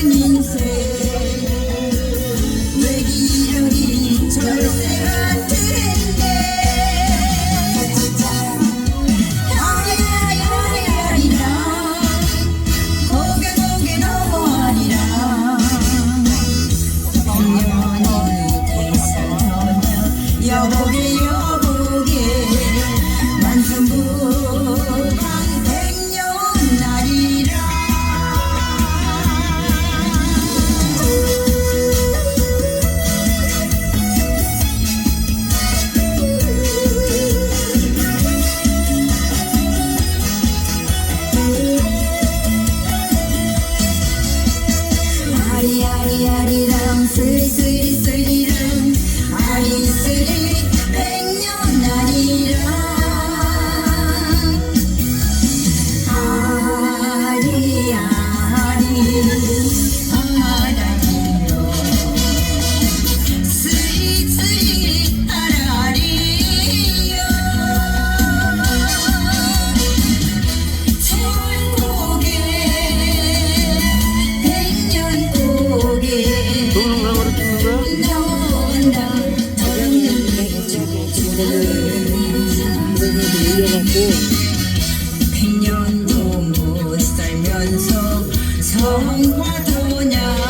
인생 왜 이러니 절세 안 되는데 아야 이러니라 고개 고개 넘어아니라 백년이 대사하며 여보게 This is 백년도 못 살면서 성화도냐